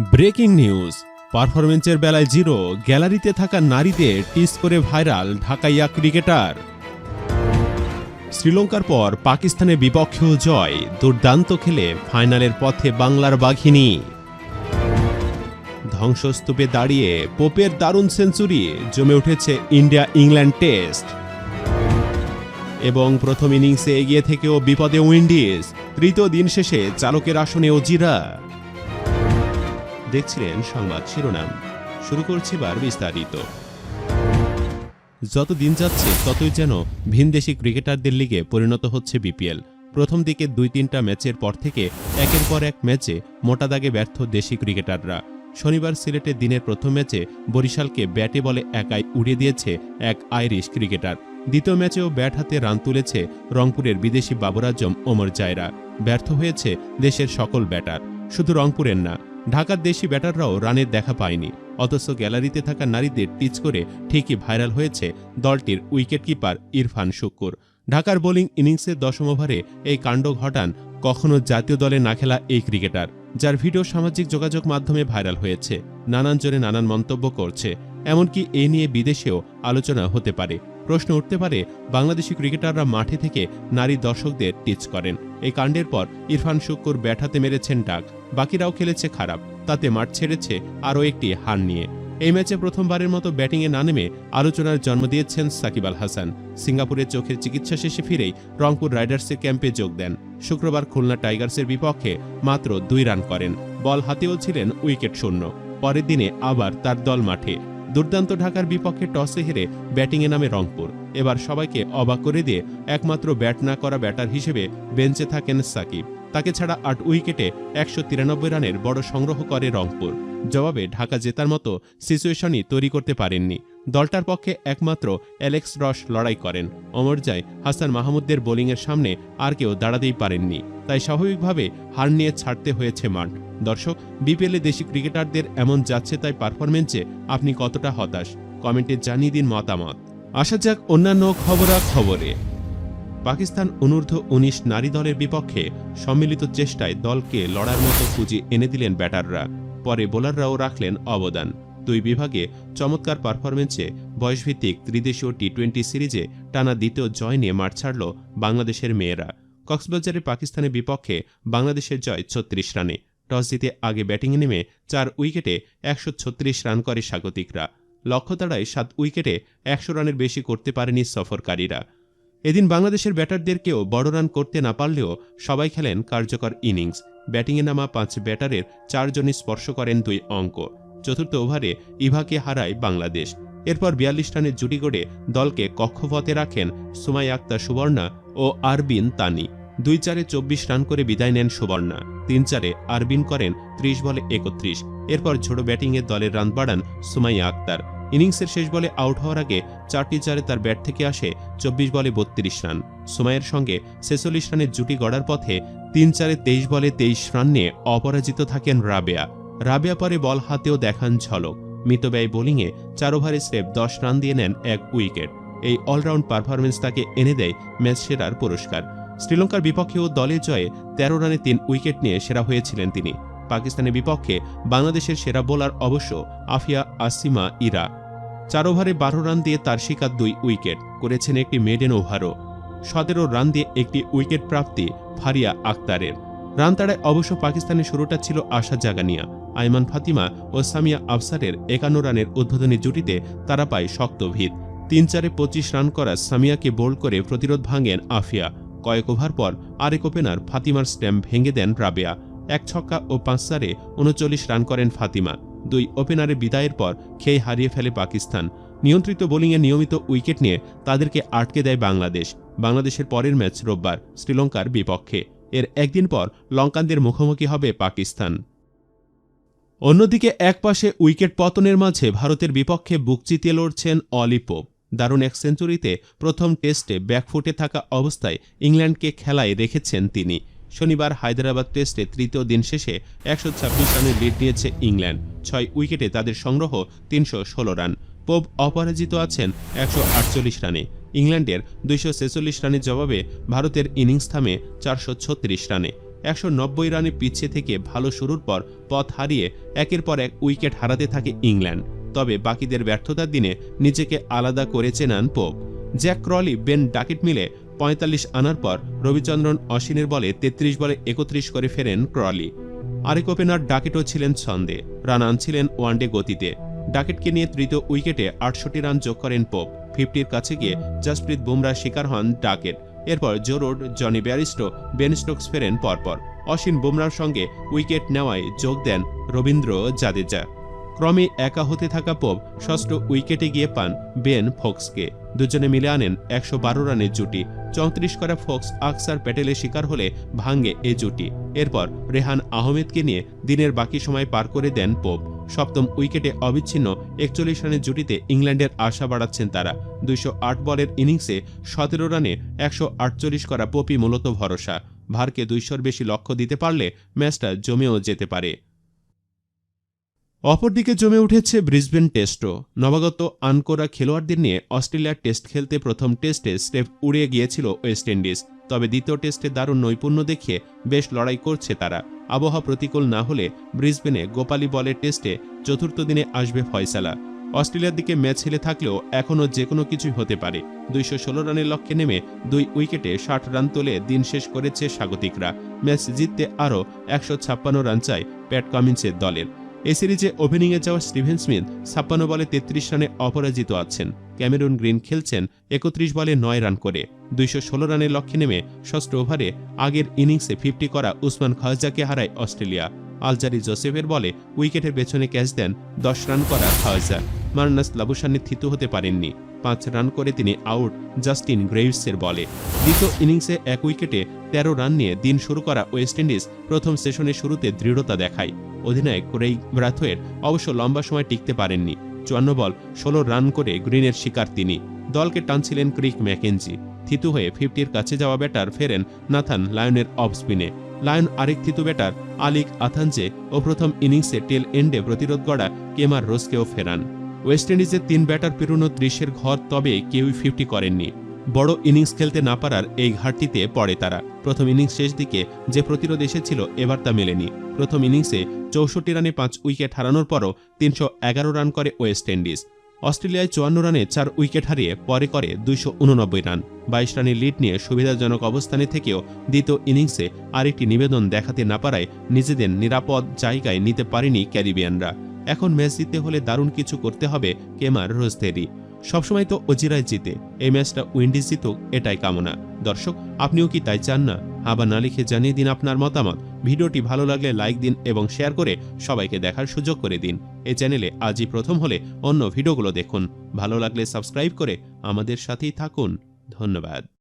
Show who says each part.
Speaker 1: Breaking news. পারফরমেন্সের বেলায় zero, গ্যালারিতে থাকা নারীদের টিস করে ভাইরাল ঢাকাইয়া ক্রিকেটার। শ্রীলঙ্কার পর পাকিস্তানের বিপক্ষেও জয়, দুর্দান্ত খেলে ফাইনালের পথে বাংলার বাঘিনী। ধ্বংসস্তূপে দাঁড়িয়ে পোপের দারুণ সেঞ্চুরি, জমে উঠেছে ইন্ডিয়া ইংল্যান্ড টেস্ট। এবং প্রথম ইনিংসে এগিয়ে থেকেও বিপদে উইন্ডিজ, তৃতীয় দিন শেষে চালকের আসনে অজিরা দেখছিলেন সংবাদ শিরোনাম। শুরু করছি বার বিস্তারিত। যত দিন যাচ্ছে, ততই যেন ভিনদেশি ক্রিকেটারদের লিগে পরিণত হচ্ছে বিপিএল। প্রথম দিকে দুই তিনটা ম্যাচের পর থেকে একের পর এক ম্যাচে মোটা দাগে ব্যর্থ দেশি ক্রিকেটাররা। শনিবার সিলেটে দিনের প্রথম ম্যাচে বরিশালকে ব্যাটে বলে একাই উড়িয়ে দিয়েছে এক আইরিশ ক্রিকেটার। দ্বিতীয় ম্যাচেও ব্যাট হাতে রান তুলেছে রংপুরের বিদেশি বাবর আজম ওমর জায়রা। ব্যর্থ হয়েছে দেশের সকল ব্যাটার। শুধু রংপুরের না ঢাকার দেশি ব্যাটাররাও রানের দেখা পায়নি। অথচ গ্যালারিতে থাকা নারীদের টিচ করে ঠিকই ভাইরাল হয়েছে দলটির উইকেটকিপার ইরফান শুক্কুর। ঢাকার বোলিং ইনিংসের দশম ওভারে এই কাণ্ড ঘটান কখনো জাতীয় দলে না খেলা এই ক্রিকেটার, যার ভিডিও সামাজিক যোগাযোগ মাধ্যমে ভাইরাল হয়েছে। নানান জনে নানান মন্তব্য করছে। এমনকি এ নিয়ে বিদেশেও আলোচনা হতে পারে। প্রশ্ন উঠতে পারে, বাংলাদেশি ক্রিকেটাররা মাঠে থেকে নারী দর্শকদের টিচ করেন। এই কাণ্ডের পর ইরফান শুক্কুর ব্যাট হাতে মেরেছেন ডাক। বাকিরাও খেলেছে খারাপ, তাতে মাঠ ছেড়েছে আরও একটি হার নিয়ে। এই ম্যাচে প্রথমবারের মতো ব্যাটিংয়ে না নেমে আলোচনার জন্ম দিয়েছেন সাকিব আল হাসান। সিঙ্গাপুরে চোখের চিকিৎসা শেষে ফিরেই রংপুর রাইডার্সের ক্যাম্পে যোগ দেন। শুক্রবার খুলনা টাইগার্সের বিপক্ষে মাত্র দুই রান করেন। বল হাতেও ছিলেন উইকেট শূন্য। পরের দিনে আবার তার দল মাঠে। দুর্দান্ত ঢাকার বিপক্ষে টসে হেরে ব্যাটিংয়ে নামে রংপুর। এবার সবাইকে অবাক করে দিয়ে একমাত্র ব্যাট না করা ব্যাটার হিসেবে বেঞ্চে থাকেন সাকিব। তাকে ছাড়া আট উইকেটে একশো তিরানব্বই রানের বড় সংগ্রহ করে রংপুর। জবাবে ঢাকা জেতার মতো সিচুয়েশনই তৈরি করতে পারেননি। দলটার পক্ষে একমাত্র অ্যালেক্স রস লড়াই করেন। অমরজায় হাসান মাহমুদদের বোলিংয়ের সামনে আর কেউ দাঁড়াতেই পারেননি। তাই স্বাভাবিকভাবে হার নিয়ে ছাড়তে হয়েছে মাঠ। দর্শক, বিপিএলে দেশি ক্রিকেটারদের এমন যাচ্ছে তাই পারফরমেন্সে আপনি কতটা হতাশ? কমেন্টে জানিয়ে দিন মতামত। আসা যাক অন্যান্য খবরা খবরে পাকিস্তান অনূর্ধ্ব উনিশ নারী দলের বিপক্ষে সম্মিলিত চেষ্টায় দলকে লড়ার মতো পুঁজি এনে দিলেন ব্যাটাররা। পরে বোলাররাও রাখলেন অবদান। দুই বিভাগে চমৎকার পারফরমেন্সে বয়সভিত্তিক ত্রিদেশীয় টি টোয়েন্টি সিরিজে টানা দ্বিতীয় জয় নিয়ে মাঠ ছাড়ল বাংলাদেশের মেয়েরা। কক্সবাজারে পাকিস্তানের বিপক্ষে বাংলাদেশের জয় ছত্রিশ রানে। টস জিতে আগে ব্যাটিংয়ে নেমে চার উইকেটে একশো ছত্রিশ রান করে স্বাগতিকরা। লক্ষ্য তাড়ায় সাত উইকেটে একশো রানের বেশি করতে পারেনি সফরকারীরা। এদিন বাংলাদেশের ব্যাটারদেরকেও বড় রান করতে না পারলেও সবাই খেলেন কার্যকর ইনিংস। ব্যাটিংয়ে নামা পাঁচ ব্যাটারের চারজনই স্পর্শ করেন দুই অঙ্ক। চতুর্থ ওভারে ইভাকে হারায় বাংলাদেশ। এরপর বিয়াল্লিশ রানের জুটি গড়ে দলকে কক্ষপথে রাখেন সুমাই আক্তার সুবর্ণা ও আরবিন তানি। দুই চারে চব্বিশ রান করে বিদায় নেন সুবর্ণা। তিন চারে আরবিন করেন ত্রিশ বলে একত্রিশ। এরপর ঝোড়ো ব্যাটিংয়ে দলের রান বাড়ান সুমাইয়া আক্তার। ইনিংসের শেষ বলে আউট হওয়ার আগে চারটি চারে তার ব্যাট থেকে আসে চব্বিশ বলে বত্রিশ রান। সুমাইয়ের সঙ্গে ছেচল্লিশ রানের জুটি গড়ার পথে তিন চারে তেইশ বলে তেইশ রান নিয়ে অপরাজিত থাকেন রাবেয়া। রাবেয়া পরে বল হাতেও দেখান ঝলক। মিতব্যয় বোলিংয়ে চার ওভারে স্রেফ দশ রান দিয়ে নেন এক উইকেট। এই অলরাউন্ড পারফরমেন্স তাকে এনে দেয় ম্যাচ সেরার পুরস্কার। শ্রীলঙ্কার বিপক্ষেও দলের জয়ে তেরো রানে তিন উইকেট নিয়ে সেরা হয়েছিলেন তিনি। পাকিস্তানের বিপক্ষে বাংলাদেশের সেরা বোলার অবশ্য আফিয়া আসিমা ইরা। চার ওভারে বারো রান দিয়ে তার শিকার দুই উইকেট, করেছেন একটি মেডেন ওভারও। সতেরো রান দিয়ে একটি উইকেট প্রাপ্তি ফারিয়া আক্তারের রান তাড়ায় অবশ্য পাকিস্তানের শুরুটা ছিল আশা জাগানিয়া। আইমান ফাতিমা ও সামিয়া আফসারের একান্ন রানের উদ্বোধনী জুটিতে তারা পায় শক্ত ভিত। তিন চারে পঁচিশ রান করা সামিয়াকে বোল্ড করে প্রতিরোধ ভাঙেন আফিয়া। কয়েক ওভার পর আরেক ওপেনার ফাতিমার স্ট্যাম্প ভেঙে দেন রাবেয়া। এক ছক্কা ও পাঁচ চারে উনচল্লিশ রান করেন ফাতিমা। দুই ওপেনারে বিদায়ের পর খেয়ে হারিয়ে ফেলে পাকিস্তান। নিয়ন্ত্রিত বোলিংয়ে নিয়মিত উইকেট নিয়ে তাদেরকে আটকে দেয় বাংলাদেশ। বাংলাদেশের পরের ম্যাচ রোববার, শ্রীলঙ্কার বিপক্ষে। এর একদিন পর লঙ্কানদের মুখোমুখি হবে পাকিস্তান। অন্যদিকে একপাশে উইকেট পতনের মাঝে ভারতের বিপক্ষে বুক চিতিয়ে লড়ছেন অলিপোপ দারুণ এক সেঞ্চুরিতে প্রথম টেস্টে ব্যাকফুটে থাকা অবস্থায় ইংল্যান্ডকে খেলায় রেখেছেন তিনি। শনিবার হায়দ্রাবাদ টেস্টে তৃতীয় দিন শেষে একশো ছাব্বিশ রানের লিড নিয়েছে ইংল্যান্ড। ছয় উইকেটে তাদের সংগ্রহ তিনশো ষোলো রান। পোপ অপরাজিত আছেন একশো আটচল্লিশ রানে। ইংল্যান্ডের দুইশো ছেচল্লিশ রানের জবাবে ভারতের ইনিংস থামে চারশো ছত্রিশ রানে। একশো নব্বই রানে পিছিয়ে থেকে ভালো শুরুর পর পথ হারিয়ে একের পর এক উইকেট হারাতে থাকে ইংল্যান্ড। তবে বাকিদের ব্যর্থতার দিনে নিজেকে আলাদা করে চেনান Pope. Zak Crawley, Ben Duckett মিলে পঁয়তাল্লিশ আনার পর রবিচন্দ্রন অশ্বিনের বলে তেত্রিশ বলে একত্রিশ করে ফেরেন ক্রলি। আরেক ওপেনার ডাকেটও ছিলেন ছন্দে। রান আনছিলেন ওয়ানডে গতিতে। ডাকেটকে নিয়ে তৃতীয় উইকেটে আটষট্টি রান যোগ করেন পোপ। ফিফটির কাছে গিয়ে জাসপ্রীত বুমরা শিকার হন ডাকেট। এরপর জোরোড, জনি ব্যারিস্টো, বেন স্টোকস ফেরেন পরপর। অশ্বিন বুমরার সঙ্গে উইকেট নেওয়ায় যোগ দেন রবীন্দ্র জাদেজা। ক্রমে একা হতে থাকা পোপ ষষ্ঠ উইকেটে গিয়ে পান বেন ফোক্সকে। দুজনে মিলে আনেন একশো বারো রানের জুটি। চৌত্রিশ করা ফোক্স আকসার প্যাটেলের শিকার হলে ভাঙ্গে এ জুটি। এরপর রেহান আহমেদকে নিয়ে দিনের বাকি সময় পার করে দেন পোপ। সপ্তম উইকেটে অবিচ্ছিন্ন একচল্লিশ রানের জুটিতে ইংল্যান্ডের আশা বাড়াচ্ছেন তারা। দুইশো আট বলের ইনিংসে সতেরো রানে একশো আটচল্লিশ করা পপি মূলত ভরসা। ভারকে দুইশোর বেশি লক্ষ্য দিতে পারলে ম্যাচটা জমেও যেতে পারে। অপরদিকে জমে উঠেছে ব্রিসবেন টেস্টও। নবাগত আনকোরা খেলোয়াড়দের নিয়ে অস্ট্রেলিয়ার টেস্ট খেলতে প্রথম টেস্টে স্টেপ উড়িয়ে গিয়েছিল ওয়েস্ট ইন্ডিজ। তবে দ্বিতীয় টেস্টে দারুণ নৈপুণ্য দেখিয়ে বেশ লড়াই করছে তারা। আবহাওয়া প্রতিকূল না হলে ব্রিসবেনে গোপালি বলের টেস্টে চতুর্থ দিনে আসবে ফয়সালা। অস্ট্রেলিয়ার দিকে ম্যাচ হেলে থাকলেও এখনও যে কোনো কিছুই হতে পারে। দুইশো ষোলো রানের লক্ষ্যে নেমে দুই উইকেটে ষাট রান তোলে দিন শেষ করেছে স্বাগতিকরা। ম্যাচ জিততে আরও একশো ছাপ্পান্ন রান চায় প্যাট কামিন্সের দলের। এ সিরিজে ওপেনিংয়ে যাওয়া স্টিভেন স্মিথ ছাপ্পান্ন বলে তেত্রিশ রানে অপরাজিত আছেন। ক্যামেরুন গ্রিন খেলছেন একত্রিশ বলে নয় রান করে। দুইশো ষোলো রানের লক্ষ্যে নেমে ষষ্ঠ ওভারে আগের ইনিংসে ফিফটি করা উসমান খাওয়াজাকে হারায় অস্ট্রেলিয়া। আলজারি জোসেফের বলে উইকেটের পেছনে ক্যাচ দেন দশ রান করা খাওয়াজা। মার্নাস লাবুসানে থিতু হতে পারেননি। পাঁচ রান করে তিনি আউট, জাস্টিন গ্রেভসের বলে। দ্বিতীয় ইনিংসে এক উইকেটে তেরো রান নিয়ে দিন শুরু করা ওয়েস্ট ইন্ডিজ প্রথম সেশনের শুরুতে দৃঢ়তা দেখায়। অধিনায়ক ক্রেইগ ব্রাথওয়ের অবশ্য লম্বা সময় টিকতে পারেননি। চুয়ান্ন বল, ষোলো রান করে গ্রিনের শিকার তিনি। দলকে টানছিলেন ক্রিক ম্যাকেঞ্জি থিতু হয়ে ফিফটির কাছে যাওয়া ব্যাটার ফেরেন নাথান লায়নের অফ স্পিনে লায়ন আরেক থিতু ব্যাটার, আলিক আথানজে, ও প্রথম ইনিংসে টেল এন্ডে প্রতিরোধ গড়া কেমার রোজকেও ফেরান। ওয়েস্ট ইন্ডিজের তিন ব্যাটার পেরোনো ত্রিশের ঘর তবে কেউই ফিফটি করেননি। বড় ইনিংস খেলতে না পারার এই ঘাটতিতে পড়ে তারা। প্রথম ইনিংস শেষ দিকে যে প্রতিরোধ এসেছিল এবার তা মেলেনি। প্রথম ইনিংসে চৌষট্টি রানে পাঁচ উইকেট হারানোর পরও তিনশো এগারো রান করে ওয়েস্ট ইন্ডিজ। অস্ট্রেলিয়ায় চুয়ান্ন রানে চার উইকেট হারিয়ে পরে করে দুইশো উননব্বই রান। বাইশ রানের লিড নিয়ে সুবিধাজনক অবস্থানে থেকেও দ্বিতীয় ইনিংসে আরেকটি নিবেদন দেখাতে না পারায় নিজেদের নিরাপদ জায়গায় নিতে পারেনি ক্যারিবিয়ানরা। এখন ম্যাচ জিততে হলে দারুণ কিছু করতে হবে কেমার রোজদেরি সবসময় তো অজিরায় জিতে, এই ম্যাচটা উইন্ডিজ জিতুক, এটাই কামনা। দর্শক, আপনিও কি তাই চান না? আবার না লিখে জানিয়ে দিন আপনার মতামত। ভিডিওটি ভালো লাগলে লাইক দিন এবং শেয়ার করে সবাইকে দেখার সুযোগ করে দিন। এ চ্যানেলে আজই প্রথম হলে অন্য ভিডিওগুলো দেখুন। ভালো লাগলে সাবস্ক্রাইব করে আমাদের সাথেই থাকুন। ধন্যবাদ।